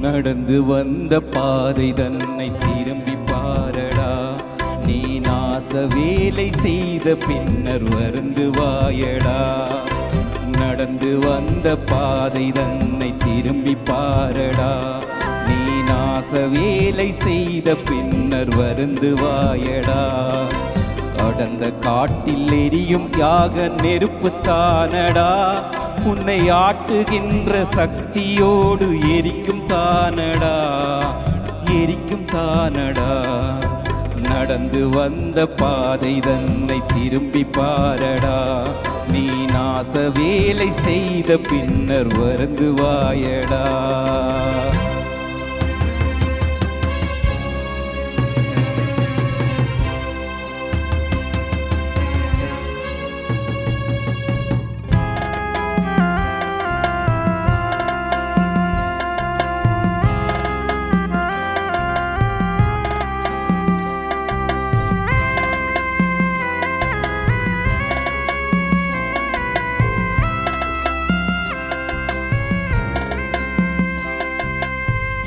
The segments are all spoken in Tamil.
நடந்து வந்த பாதை தன்னை திரும்பி பாரடா. நீ நாச வேலை செய்த பின்னர் வருந்து வாயடா. நடந்து வந்த பாதை தன்னை திரும்பி பாரடா. நீ நாச வேலை செய்த பின்னர் வருந்து வாயடா. அடந்த காட்டில் எரியும் யாக நெருப்பு தானடா. உன்னை ஆட்டுகின்ற சக்தியோடு எரிக்கும் தானடா எரிக்கும் தானடா. நடந்து வந்த பாதை தன்னை திரும்பி பாரடா. நீ நாச வேலை செய்த பின்னர் வருந்து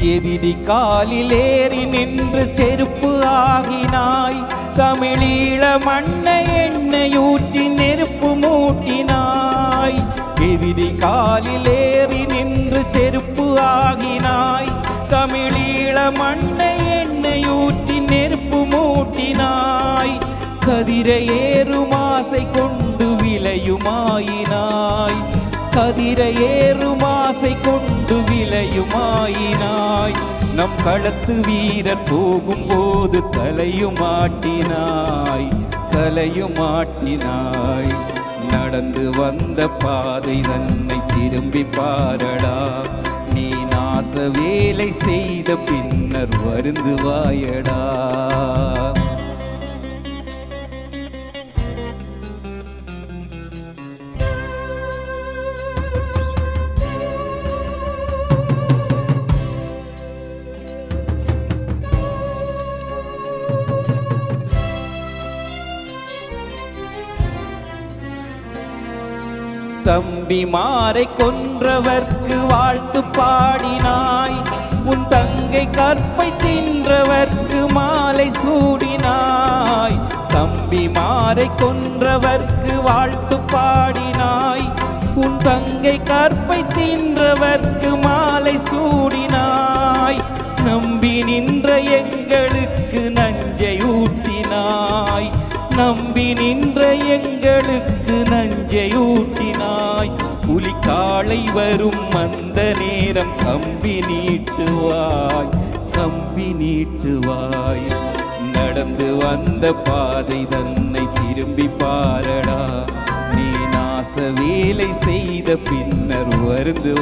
எதிரி காலிலேறி நின்று செருப்பு ஆகினாய். தமிழீழ மண்ணை எண்ணெயூற்றி நெருப்பு மூட்டினாய். எதிரி காலிலேறி நின்று செருப்பு ஆகினாய். தமிழீழ மண்ணை எண்ணெயூற்றி நெருப்பு மூட்டினாய். கதிரை ஏறும் ஆசை கொண்டு விளையுமாயினாய். கதிரை ஏறும் ஆசை கொண்டு விளையுமாயினாய். நம் களத்து வீரர் போகும்போது தலையுமாட்டினாய் தலையுமாட்டினாய் நடந்து வந்த பாதை தன்னை திரும்பி பாரடா. நீ நாச வேலை செய்த பின்னர் வருந்து தம்பி மாறை கொன்றவர்க்கு வாழ்த்து பாடினாய். உன் தங்கை கற்பை தின்றவர்க்கு மாலை சூடினாய். தம்பி மாறை கொன்றவர்க்கு வாழ்த்து பாடினாய். உன் தங்கை கற்பை தின்றவர்க்கு மாலை சூடினாய். நம்பி நின்ற எங்களுக்கு நன்றி. நம்பி நின்ற எங்களுக்கு நஞ்சையூட்டினாய் புலிக்காளை வரும் அந்த நேரம் கம்பி நீட்டுவாய் கம்பி நீட்டுவாய். நடந்து வந்த பாதை தன்னை திரும்பி பாரடா. நீ நாச வேலை செய்த பின்னர் வருந்து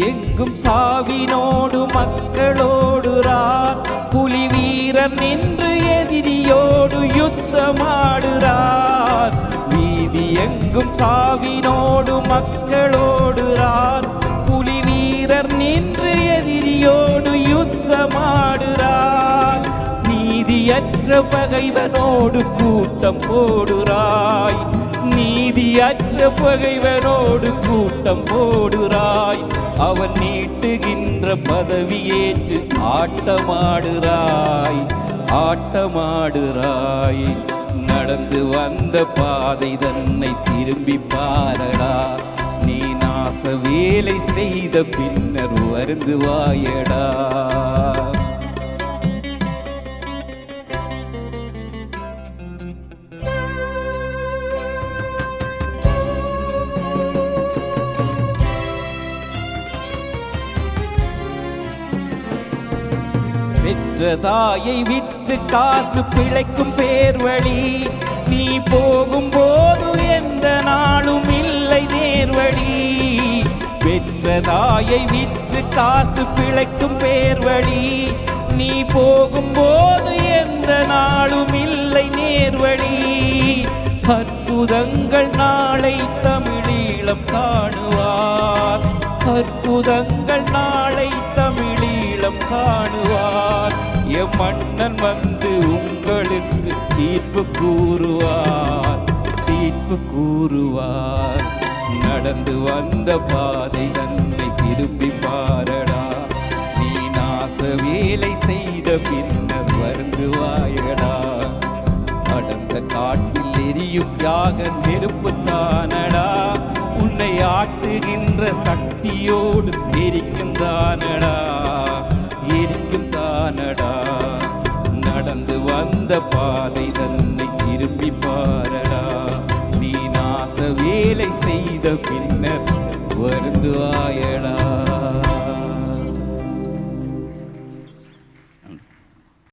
எங்கும் சாவினோடு மக்களோடு ரார் புலி வீரர் நின்று எதிரியோடு யுத்தமாடுறார் வீதி எங்கும் சாவினோடு மக்களோடு ரார் புலி வீரர் நின்று எதிரியோடு யுத்தமாடுறார் நீதியற்ற பகைவனோடு கூட்டம் போடுறாய். நீதியற்ற பகைவனோடு கூட்டம் போடுறாய். அவன் நீட்டுகின்ற பதவியேற்று ஆட்டமாடுறாய் ஆட்டமாடுறாய். நடந்து வந்த பாதை தன்னை திரும்பி பாரடா. நீ நாச வேலை செய்த பின்னர் வருந்து பெற்ற தாயை விற்று காசு பிழைக்கும் பேர் வழி நீ போகும் போது எந்த நாளும் இல்லை நேர்வழி. பெற்ற தாயை விற்று காசு பிழைக்கும் பேர் வழி நீ போகும் போது எந்த நாளும் இல்லை நேர்வழி. அற்புதங்கள் நாளை தமிழீழம் காணுவார். அற்புதங்கள் நாளை தமிழீழம் காணு மன்னன் வந்து உங்களுக்கு தீர்ப்பு கூறுவார் தீர்ப்பு கூறுவார். நடந்து வந்த பாதை தன்னை திருப்பி பாரடா. நீ நாச வேலை செய்த பின்னர் வருந்துவாயடா. அடர்ந்த காட்டில் எரியும் யாக நெருப்பு தானடா. உன்னை ஆட்டுகின்ற சக்தியோடு எரிக்கும் தானடா அந்த பாதை தன்னை திருப்பி பாரடா. நீ நாச வேலை செய்த பின்னர்